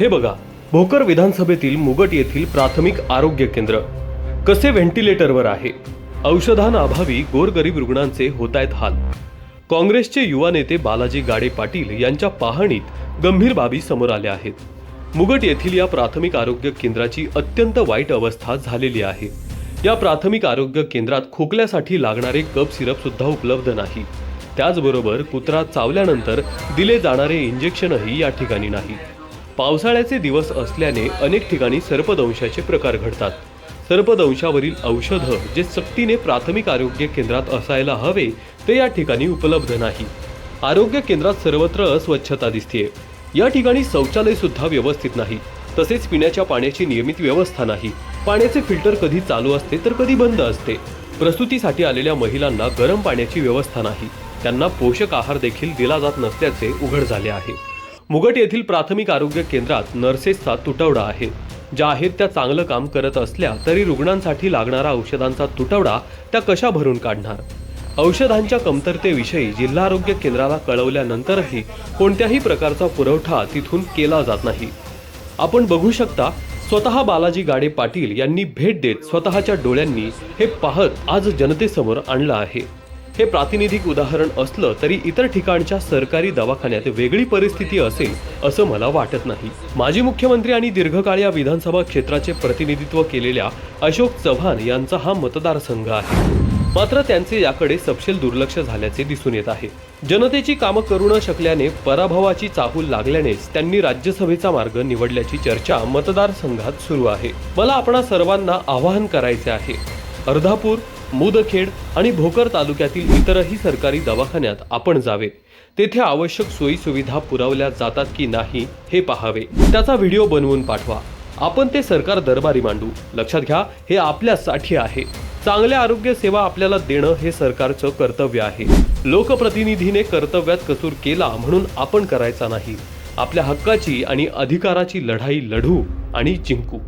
हे बघा भोकर विधानसभेतील मुगट येथील प्राथमिक आरोग्य केंद्र कसे व्हेंटिलेटरवर आहे? औषधांअभावी गोरगरीब रुग्णांचे होत आहेत हाल. काँग्रेसचे युवा नेते बालाजी गाडे पाटील यांच्या पाहणीत गंभीर बाबी समोर आल्या आहेत. मुगट येथील या प्राथमिक आरोग्य केंद्राची अत्यंत वाईट अवस्था झालेली आहे. या प्राथमिक आरोग्य केंद्रात खोकल्यासाठी लागणारे कप सिरप सुद्धा उपलब्ध नाही. त्याचबरोबर कुत्रा चावल्यानंतर दिले जाणारे इंजेक्शनही या ठिकाणी नाही. पावसाळ्याचे दिवस असल्याने अनेक ठिकाणी सर्पदंशाचे प्रकार घडतात. सर्पदंशावरील औषधं जे सक्तीने प्राथमिक आरोग्य केंद्रात असायला हवे ते या ठिकाणी उपलब्ध नाही. आरोग्य केंद्रात सर्वत्र अस्वच्छता दिसते या ठिकाणी शौचालय सुद्धा व्यवस्थित नाही. तसेच पिण्याच्या पाण्याची नियमित व्यवस्था नाही. पाण्याचे फिल्टर कधी चालू असते तर कधी बंद असते. प्रसूतीसाठी आलेल्या महिलांना गरम पाण्याची व्यवस्था नाही. त्यांना पोषक आहार देखील दिला जात नसल्याचे उघड झाले आहे. मुगट येथील प्राथमिक आरोग्य केंद्रात नर्सेसचा तुटवडा आहे. ज्या आहेत त्या चांगलं काम करत असल्या तरी रुग्णांसाठी लागणारा औषधांचा तुटवडा त्या कशा भरून काढणार? औषधांच्या कमतरतेविषयी जिल्हा आरोग्य केंद्राला कळवल्यानंतरही कोणत्याही प्रकारचा पुरवठा तिथून केला जात नाही. आपण बघू शकता स्वतः बालाजी गाडे पाटील यांनी भेट देत स्वतःच्या डोळ्यांनी हे पाहत आज जनतेसमोर आणलं आहे. हे प्रातिनिधिक उदाहरण असलं तरी इतर ठिकाणच्या सरकारी दवाखान्यात वेगळी परिस्थिती असेल असं मला वाटत नाही. माजी मुख्यमंत्री आणि दीर्घकाळ या विधानसभा क्षेत्राचे प्रतिनिधित्व केलेल्या अशोक चव्हाण यांचा हा मतदारसंघ आहे. मात्र त्यांचे याकडे सपशेल दुर्लक्ष झाल्याचे दिसून येत आहे. जनतेची कामं करू न शकल्याने पराभवाची चाहूल लागल्यानेच त्यांनी राज्यसभेचा मार्ग निवडल्याची चर्चा मतदारसंघात सुरू आहे. मला आपणा सर्वांना आवाहन करायचे आहे. अर्धापूर मुदखेड आणि भोकर तालुक्यातील इतरही सरकारी दवाखान्यात आपण जावे. तेथे आवश्यक सोयीसुविधा पुरवल्या जातात की नाही हे पाहावे. त्याचा व्हिडिओ बनवून पाठवा. आपण ते सरकार दरबारी मांडू. लक्षात घ्या हे आपल्यासाठी आहे. चांगल्या आरोग्य सेवा आपल्याला देणं हे सरकारचं कर्तव्य आहे. लोकप्रतिनिधीने कर्तव्यात कसूर केला म्हणून आपण करायचा नाही. आपल्या हक्काची आणि अधिकाराची लढाई लढू आणि जिंकू.